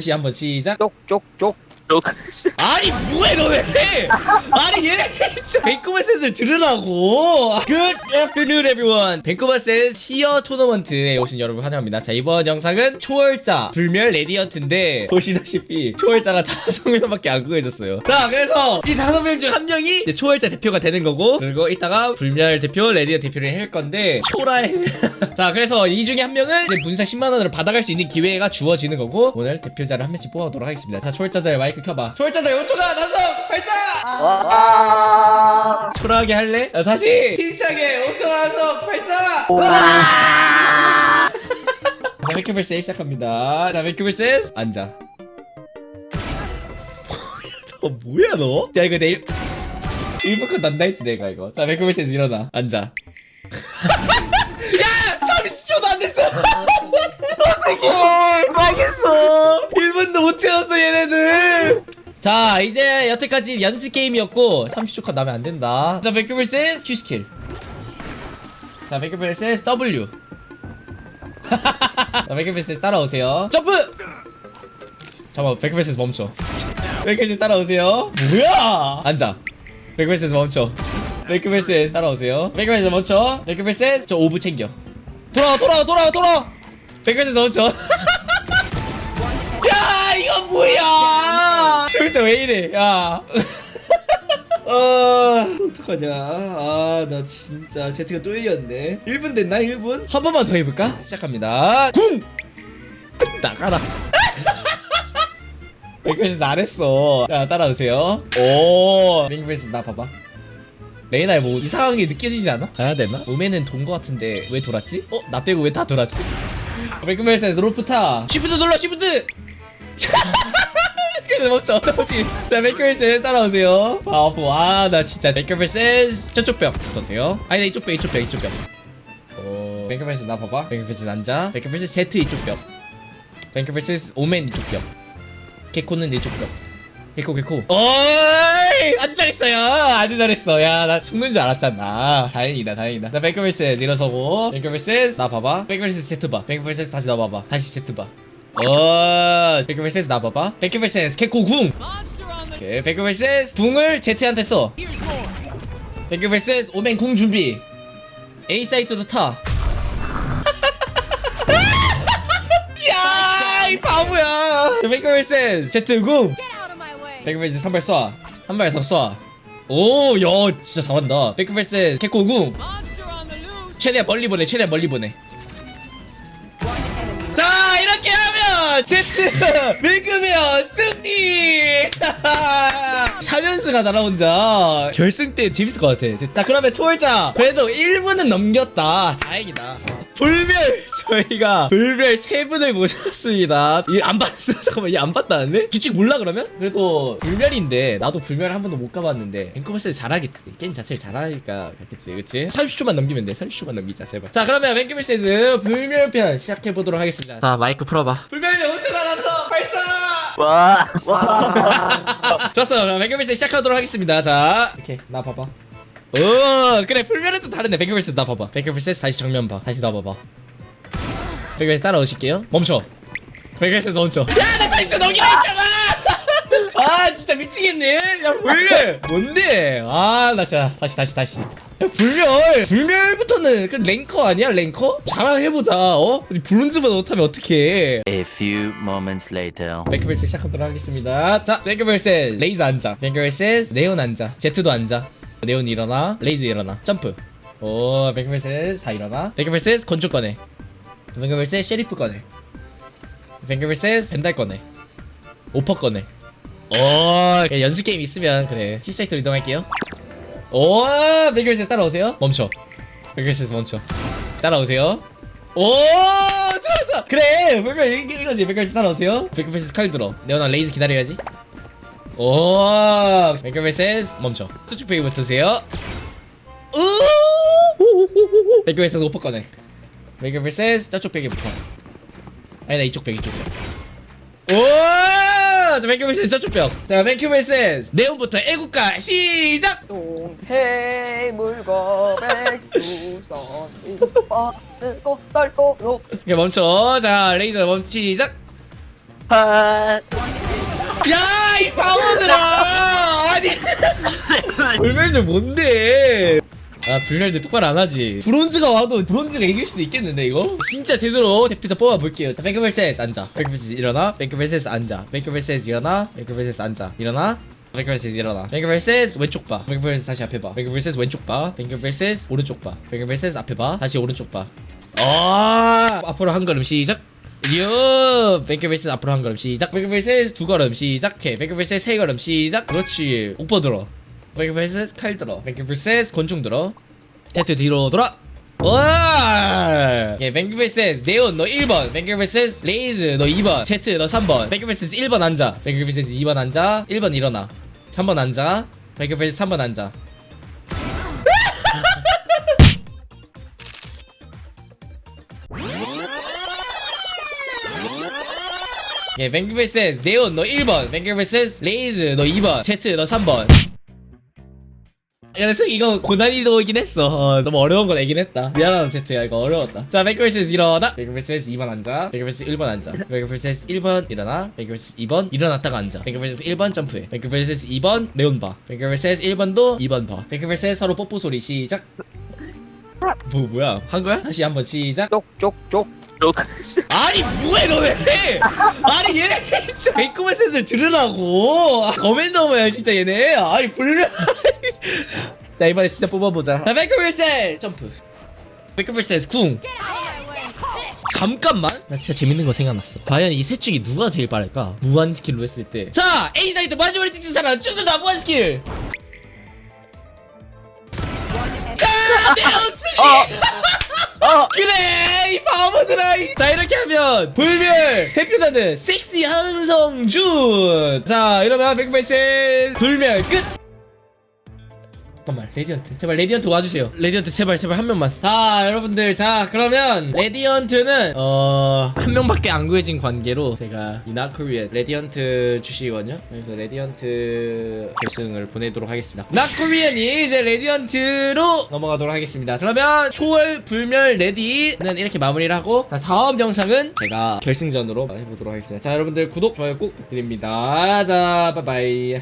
다시 한번 시작 쪽쪽쪽 아니 뭐해 너왜 아니 얘네 진짜 밴쿠버 센스를 들으라고. Good afternoon everyone. 밴쿠버 센스 티어 토너먼트에 오신 여러분 환영합니다. 자 이번 영상은 초월자 불멸 레디언트인데 보시다시피 초월자가 다섯 명밖에 안 구해졌어요. 자 그래서 이 다섯 명 중 한 명이 이제 초월자 대표가 되는 거고 그리고 이따가 불멸 대표 레디언트 대표를 할 건데 초라해 자 그래서 이 중에 한 명은 이제 문상 10만원을 받아갈 수 있는 기회가 주어지는 거고 오늘 대표자를 한 명씩 뽑아보도록 하겠습니다. 자 초월자들 마이크 켜봐. 초월자들 5초가 나서 발사! 와. 초라하게 할래? 자, 다시! 힘차게 5초 나서 발사! 자 맥큐블스 시작합니다. 자 맥큐블스 앉아. 너 뭐야 너? 야 이거 내일 1분컷 난다 했지 내가 이거. 자 맥큐블스 일어나. 앉아. 야! 30초도 안 됐어! 어떡해 자 이제 여태까지 연습 게임이었고 30초 컷 나면 안 된다 자 맥큐 vs Q 스킬 자 맥큐 vs W 자 맥큐 vs 따라오세요 점프 잠깐만 맥큐 vs 멈춰 맥큐 vs 따라오세요 뭐야 앉아 맥큐 vs 멈춰 맥큐 vs 따라오세요 맥큐 vs 멈춰 맥큐 vs 저 오브 챙겨 돌아와 돌아와 돌아와 돌아와 맥큐 vs 멈춰 야 이거 뭐야 절대 왜 이래 야 아, 어떡하냐. 아, 나 진짜 제트가 또 이겼네. 1분 됐나? 1분? 한 번만 더 해볼까? 시작합니다. 궁! 나가라. 백그레스 잘했어. 자, 따라오세요. 오, 백그레스 나 봐봐. 레이나에 뭐 이상하게 느껴지지 않아? 가야 되나? 오메는 돈 거 같은데 왜 돌았지? 어? 나 빼고 왜 다 돌았지? 백그레스에서 로프 타. 쉬프트 눌러, 쉬프트! 그래서 멈춰 자 맥클센스 따라오세요. 바보 와나 진짜 맥클센스 저쪽 벽 붙으세요? 아니 나 이쪽 벽 이쪽 벽 이쪽 벽 오, 맥클센스 나 봐봐. 맥클센스 앉아 맥클센스 Z 이쪽 벽 맥클센스 오멘 이쪽 벽 개코는 이쪽 벽 개코 개코. 어이! 아주 잘했어요. 아주 잘했어. 야 나 죽는 줄 알았잖아. 다행이다 다행이다. 나 맥클센스 일어서고. 맥클센스 나 봐봐. 맥클센스 Z 봐. 맥클센스 다시 나 봐봐. 다시 Z 봐 어, 백큐벨센스 나봐봐. 백큐벨센스 캐코 궁. 오케이, 백큐벨센스 궁을 제트한테 써. 백큐벨센스 오멘 궁 준비. A 사이트로 타. 야, 이 바보야. 백큐벨센스 제트 궁. Way. 백큐벨센스 한발 쏴. 한 발 더 쏴. 오, 야, 진짜 잘한다. 백큐벨센스 캐코 궁. 최대한 멀리 보내. 최대한 멀리 보내. 제트 밀크면 승리! 4연승 하자 나 혼자 결승 때 재밌을 것 같아. 자 그러면 초월자. 그래도 1분은 넘겼다. 다행이다 불멸 저희가 불멸 3분을 모셨습니다. 이 안 봤어 잠깐만 이 안 봤다는데? 규칙 몰라 그러면? 그래도 불멸인데 나도 불멸 한 번도 못 가봤는데 뱅크버스 잘하겠지. 게임 자체를 잘하니까 그렇겠지 그치? 30초만 넘기면 돼. 30초만 넘기자 제발. 자 그러면 뱅크버스 불멸편 시작해 보도록 하겠습니다. 자 마이크 풀어봐. 불멸이 5초 남았어 발사! 와 좋았어. 그럼 뱅크버스 시작하도록 하겠습니다. 자 이렇게 나 봐봐 오 그래 풀면은 좀 다른데. 뱅크버스 나 봐봐. 뱅크버스 다시 정면 봐. 다시 나 봐봐. 뱅크버스 따라오실게요. 멈춰. 뱅크버스 멈춰. 야나 40초 넘기라 했잖아! 아 진짜 미치겠네. 야 불멸. 뭔데? 아 나 진짜 다시 다시 다시. 야, 불멸. 불멸부터는 그 랭커 아니야 랭커? 자랑해보자 어? 브론즈보다 못하면 어떡해? A few moments later. 뱅크벨스 시작하도록 하겠습니다. 자 뱅크벨스 레이드 앉아. 뱅크벨스 네온 앉아. 제트도 앉아 네온 일어나 레이드 일어나 점프. 오 뱅크벨스 다 일어나. 뱅크벨스 건조 꺼내. 뱅크벨스 셰리프 꺼내. 뱅크벨스 벤달 꺼내. 오퍼 꺼내. 오 연습 게임 있으면 그래. T사이트로 이동할게요. 오 뱅크벨스 따라오세요. 멈춰. 뱅크벨스 멈춰. 따라오세요. 오 좋아 좋아. 그래 이- 이거지. 백글스 따라오세요. 백글스 칼 들어. 네오나 레이즈 기다려야지 오. 백글스 멈춰. 수축 페이 붙으세요. 우! 백글스 오퍼 꺼내. 백글스 저쪽 벽에 붙어. 아니 나 이쪽 벽 이쪽 벽오자 백글스 저쪽 벽 자 백글스 네온부터 애국가 시작! 동해물과 백두산 빠르고 떨도록 오케이 멈춰. 자 레이저 멈 시작. 아, 야 이 바보들아 아니 불멸들 뭔데 아 불멸들 똑바로 안 하지 브론즈가 와도 브론즈가 이길 수도 있겠는데 이거 진짜 제대로 대표자 뽑아볼게요 자 뱅크벨세스 앉아 뱅크벨세스 일어나 뱅크벨세스 앉아 뱅크벨세스 일어나 뱅크벨세스 앉아 일어나 뱅크벨세스 일어나 뱅크벨세스 왼쪽 봐 뱅크벨세스 다시 앞에 봐 뱅크벨세스 왼쪽 봐 뱅크벨세스 오른쪽 봐 뱅크벨세스 앞에 봐 다시 오른쪽 봐 아, 앞으로 한 걸음 시작. 요 뱅크벨스 앞으로 한 걸음 시작. 뱅크벨스 두 걸음 시작해. 뱅크벨스 세 걸음 시작. 그렇지. 오빠 들어. 뱅크벨스 칼 들어. 뱅크벨스 권총 들어. 테트 뒤로 돌아. 와! 예, 뱅크벨스 네온 너 1번, 뱅크벨스 레이즈 너 2번, 제트 너 3번, 뱅크벨스 1번 앉아, 뱅크벨스 2번 앉아, 1번 일어나, 3번 앉아, 뱅크벨스 3번 앉아. 예, 뱅크벨스 네온 너 1번, 뱅크벨스 레이즈 너 2번, 제트 너 3번. 야, 근데 솔직히 이거 고난이도이긴 했어. 어, 너무 어려운 거 내긴 했다. 미안하다, 제트야. 이거 어려웠다. 자, 뱅크벨스 일어나. 뱅크벨스 2번 앉아. 뱅크벨스 1번 앉아. 뱅크벨스 1번 일어나. 뱅크벨스 2번 일어났다가 앉아. 뱅크벨스 1번 점프해. 뱅크벨스 2번 네온 봐. 뱅크벨스 1번도 2번 봐. 뱅크벨스 서로 뽀뽀 소리 시작. 뭐, 뭐야? 한 거야? 다시 한번 시작. 쪽, 쪽, 쪽, 쪽. 아니 뭐해 너네 아니 얘네 진짜 베이크맨 센스를 들으라고. 아, 거맨더머야 진짜 얘네. 아니 불려. 자 이번에 진짜 뽑아보자. 자 베이크맨 센스 점프 베이크맨 센스 궁 잠깐만. 나 진짜 재밌는 거 생각났어. 과연 이 셋 중에 누가 제일 빠를까? 무한 스킬로 했을 때자 A 사이트 마지막에 찍힌 사람 쭉다 무한 스킬. 자 네온스리 어, 그래 이 바보들아 이. 자 이렇게 하면 불멸 대표자는 섹시 한성준 자 이러면 백발센 불멸 끝 잠깐만 레디언트. 제발 레디언트 와주세요. 레디언트 제발 제발 한 명만. 자 여러분들 자 그러면 레디언트는 어한 명밖에 안 구해진 관계로 제가 이나코리안 레디언트 주시거든요. 그래서 레디언트 결승을 보내도록 하겠습니다. 나코리안이 이제 레디언트로 넘어가도록 하겠습니다. 그러면 초월 불멸 레디는 이렇게 마무리를 하고 자, 다음 영상은 제가 결승전으로 해보도록 하겠습니다. 자 여러분들 구독 좋아요 꼭 부탁드립니다. 자 바이바이